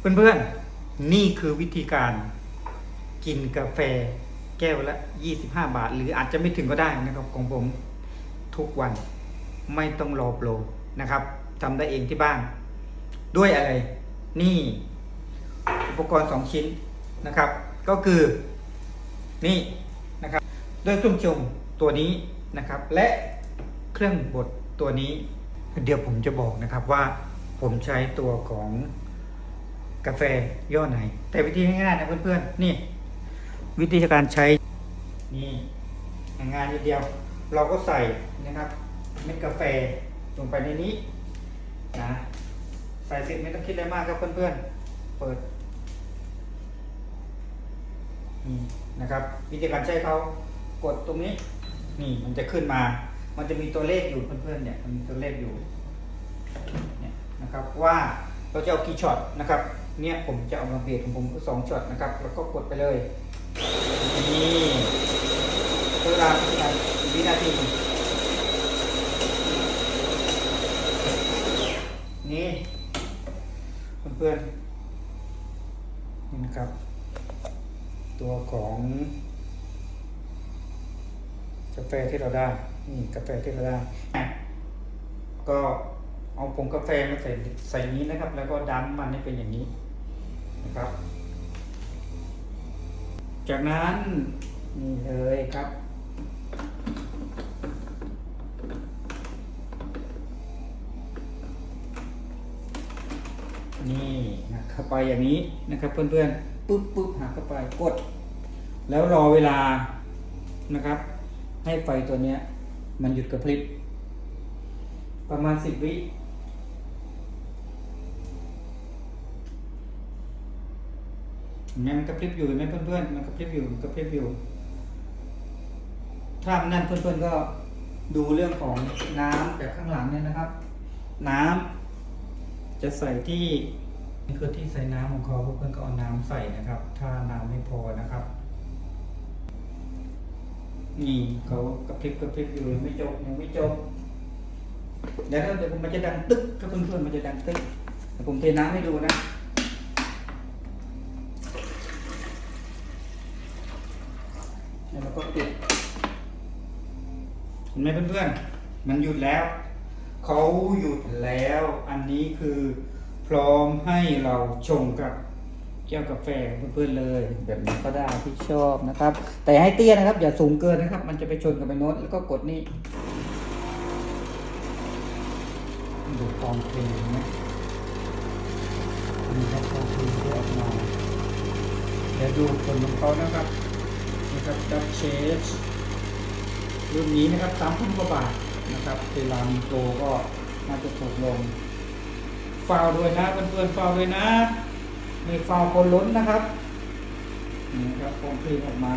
เพื่อนๆ นี่คือวิธีการกินกาแฟแก้วละ 25 บาท หรืออาจจะไม่ถึงก็ได้นะครับของผมทุกวันไม่ต้องรอโปรนะครับทำได้เองที่บ้าน ด้วยอะไร นี่อุปกรณ์ 2 ชิ้นนะครับ ก็คือนี่นะครับด้วยเครื่องชงตัวนี้นะครับ และเครื่องบดตัวนี้ เดี๋ยวผมจะบอกนะครับว่าผมใช้ตัวของ กาแฟย่อไหน แต่วิธีง่ายๆนะเพื่อนๆนี่ วิธีการใช้นี่งานนิดเดียว เราก็ใส่นะครับ เม็ดกาแฟลงไปในนี้นะใส่เสร็จไม่ต้องคิดอะไรมากครับเพื่อนๆเปิดนี่นะครับ วิธีการใช้เขากดตรงนี้ นี่มันจะขึ้นมา มันจะมีตัวเลขอยู่เพื่อนๆเนี่ยมันมีตัวเลขอยู่เนี่ยนะครับว่า เราจะเอากี่ช็อตนะครับเนี่ยผมจะเอามาเบียดของผมสองช็อตนะครับ แล้วก็กดไปเลยนี่เวลาวินาทีนี่เพื่อนๆนี่นะครับ ตัวของกาแฟที่เราได้ นี่กาแฟที่เราได้ ก็ เอาผงกาแฟมาใส่ใส่นี้นะครับ แล้วก็ดันมันให้เป็นอย่างนี้นะครับ จากนั้นนี่เลยครับ นี่นะเข้าไปอย่างนี้นะครับเพื่อนๆปุ๊บปุ๊บหาเข้าไปกด แล้วรอเวลานะครับ ให้ไฟตัวเนี้ยมันหยุดกระพริบประมาณสิบวิ เห็นไหมมันกระพริบอยู่เห็นไหมเพื่อนๆมันกระพริบอยู่มันกระพริบอยู่ ถ้ามันนั่นเพื่อนๆก็ดูเรื่องของน้ำจากข้างหลังเนี่ยนะครับ น้ำจะใส่ที่นี่คือที่ใส่น้ำของเขาเพื่อนๆก็เอาน้ำใส่นะครับ ถ้าน้ำไม่พอนะครับนี่เขากระพริบกระพริบอยู่ยังไม่จบยังไม่จบเดี๋ยวเดี๋ยวผมมันจะดังตึ๊กครับเพื่อนๆมันจะดังตึ๊กเดี๋ยวผมเทน้ำให้ดูนะ แล้วเราก็ปิด เห็นไหมเพื่อนๆ มันหยุดแล้ว เขาหยุดแล้ว อันนี้คือพร้อมให้เราชงกับแก้วกาแฟเพื่อนๆเลย แบบนี้ก็ได้ที่ชอบนะครับ แต่ให้เตี้ยนะครับ อย่าสูงเกินนะครับ มันจะไปชนกับไปโน้ตแล้วก็กดนี่ดูฟองเพลงนะมีครับฟองเพลงที่ออกมาเดี๋ยวดูผลของเขานะครับนี่ครับดับเชส รุ่นนี้นะครับสามพันกว่าบาทนะครับเวลามีโตก็น่าจะถูกลงฟาวด้วยนะเพื่อนๆฟาวด้วยนะมีฟาวคนล้นนะครับนี่ครับฟองเพลงออกมา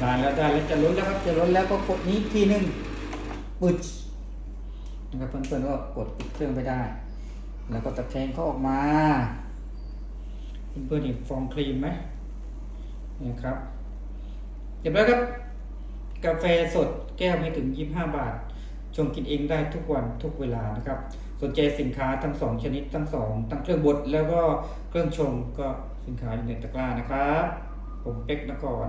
ได้แล้วได้แล้วจะล้นแล้วครับจะล้นแล้วก็กดนี้ทีหนึ่งปึดนะครับเพื่อนๆก็กดปิดเครื่องไปได้ แล้วก็ตะแคงเขาออกมาเพื่อนๆเห็นฟองครีมไหมนี่ครับเรียบร้อยครับ กาแฟสดแก้วไม่ถึง 25 บาท ชงกินเองได้ทุกวันทุกเวลานะครับ สนใจสินค้าทั้งสองชนิดทั้งสองทั้งเครื่องบดแล้วก็เครื่องชงก็สินค้าอยู่ในตะกร้านะครับ ผมเป็กนคร